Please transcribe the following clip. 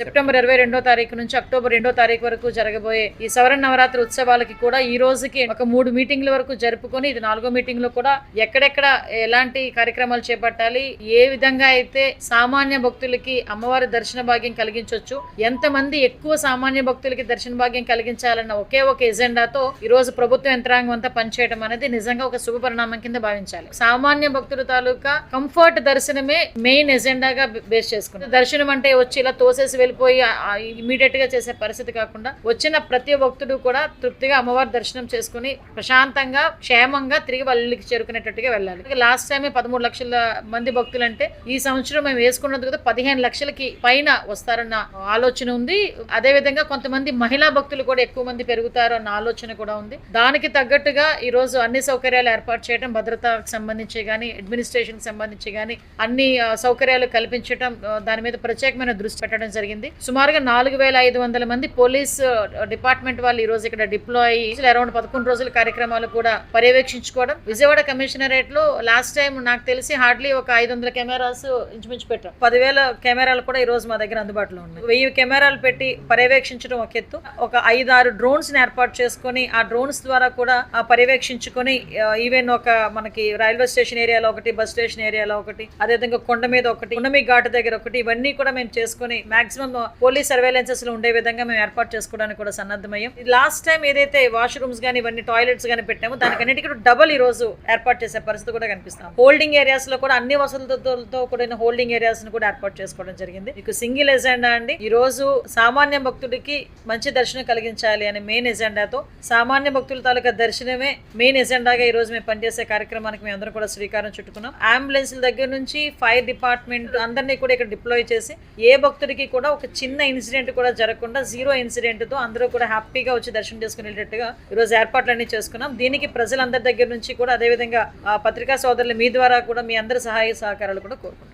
September ఇరవై రెండో తారీఖు నుంచి అక్టోబర్ రెండో తారీఖు వరకు జరగబోయే ఈ సవరణ నవరాత్రి ఉత్సవాలకి కూడా ఈ రోజుకి ఒక మూడు మీటింగ్ల వరకు జరుపుకొని ఇది నాలుగో మీటింగ్లో కూడా ఎక్కడెక్కడ ఎలాంటి కార్యక్రమాలు చేపట్టాలి ఏ విధంగా అయితే సామాన్య భక్తులకి అమ్మవారి దర్శన భాగ్యం కలిగించవచ్చు ఎంతమంది ఎక్కువ సామాన్య భక్తులకి దర్శన భాగ్యం కలిగించాలన్న ఒకే ఒక ఎజెండాతో ఈ రోజు ప్రభుత్వ యంత్రాంగం అంతా పనిచేయడం అనేది నిజంగా ఒక శుభ పరిణామం కింద భావించాలి. సామాన్య భక్తుల తాలూకా కంఫర్ట్ దర్శనమే మెయిన్ ఎజెండాగా బేస్ చేసుకుంటాం. దర్శనం అంటే వచ్చి ఇలా తోసేసి వెళ్ళిపోయి ఇమీడియట్గా చేసే పరిస్థితి కాకుండా వచ్చిన ప్రతి భక్తుడు కూడా తృప్తిగా అమ్మవారి దర్శనం చేసుకుని ప్రశాంతంగా క్షేమంగా తిరిగి వాళ్ళకి చేరుకునేటట్టుగా వెళ్ళాలి. లాస్ట్ టైం పదమూడు లక్షల మంది భక్తులు అంటే ఈ సంవత్సరం మేము వేసుకున్నది కదా పదిహేను లక్షలకి పైన వస్తారన్న ఆలోచన ఉంది. అదే విధంగా కొంతమంది మహిళా భక్తులు కూడా ఎక్కువ మంది పెరుగుతారు అన్న ఆలోచన కూడా ఉంది. దానికి తగ్గట్టుగా ఈ రోజు అన్ని సౌకర్యాలు ఏర్పాటు చేయడం భద్రతకు సంబంధించి కానీ అడ్మినిస్ట్రేషన్ సంబంధించి కానీ అన్ని సౌకర్యాలు కల్పించడం దాని మీద ప్రత్యేకమైన దృష్టి పెట్టడం జరిగింది. సుమారుగా నాలుగు వేల ఐదు వందల మంది పోలీస్ డిపార్ట్మెంట్ వాళ్ళు ఈ రోజు ఇక్కడ డిప్లాయ్ అయ్యి అరౌండ్ పదకొండు రోజుల కార్యక్రమాలు కూడా పర్యవేక్షించుకోవడం. విజయవాడ కమిషనరేట్లో లాస్ట్ టైం నాకు తెలిసి హార్డ్లీ ఒక ఐదు వందల కెమెరాస్ ఇంచుమించు పెట్టాం. పదివేల కెమెరాలు కూడా ఈ రోజు మా దగ్గర అందుబాటులో ఉన్నాయి. వెయ్యి కెమెరాలు పెట్టి పర్యవేక్షించడం ఒక ఎత్తు. ఒక ఐదు ఆరు డ్రోన్స్ని ఏర్పాటు చేసుకొని ఆ డ్రోన్స్ ద్వారా కూడా ఆ పర్యవేక్షించుకొని ఈవెన్ ఒక మనకి రైల్వే స్టేషన్ ఏరియాలో ఒకటి బస్ స్టేషన్ ఏరియాలో ఒకటి అదేవిధంగా కొండ మీద ఒకటి కొండమి ఘాట్ దగ్గర ఒకటి ఇవన్నీ కూడా మేము చేసుకొని మాక్సిమం పోలీస్ సర్వేలెన్సెస్లో ఉండే విధంగా మేము ఏర్పాటు చేసుకోవడానికి కూడా సన్నద్ధమయ్యాం. లాస్ట్ టైం ఏదైతే వాష్రూమ్స్ కానీ ఇవన్నీ టాయిలెట్స్ కానీ పెట్టామో దానికన్నిటికీ డబల్ ఈ రోజు ఏర్పాటు చేసే పరిస్థితి కూడా కనిపిస్తాం హోల్డింగ్ ఏరియాస్లో కూడా అన్ని వసతులతో కూడిన హోల్డింగ్ ఏరియాస్ను కూడా ఏర్పాటు చేసుకోవడం జరిగింది. మీకు సింగిల్ ఎజెండా అండి. ఈ రోజు సామాన్య భక్తుడికి మంచి దర్శనం కలిగించాలి అనే మెయిన్ ఎజెండాతో సామాన్య భక్తుల తాలూకా దర్శనమే మెయిన్ ఎజెండాగా ఈ రోజు మేము పనిచేసే కార్యక్రమానికి మేము అందరం కూడా శ్రీకారం చుట్టుకున్నాం. అంబులెన్స్ దగ్గర నుంచి ఫైర్ డిపార్ట్మెంట్ అందరినీ కూడా ఇక్కడ డిప్లాయ్ చేసి ఏ భక్తుడికి కూడా ఒక చిన్న ఇన్సిడెంట్ కూడా జరగకుండా జీరో ఇన్సిడెంట్తో అందరూ కూడా హ్యాపీగా వచ్చి దర్శనం చేసుకునేటట్టుగా ఈ రోజు ఏర్పాట్లన్నీ చేసుకున్నాం. దీనికి ప్రజలందరి దగ్గర నుంచి కూడా అదేవిధంగా ఆ, పత్రికా సోదరులు మీ ద్వారా కూడా మీ అందరి సహాయ సహకారాలు కూడా కోరుకుంటున్నాం.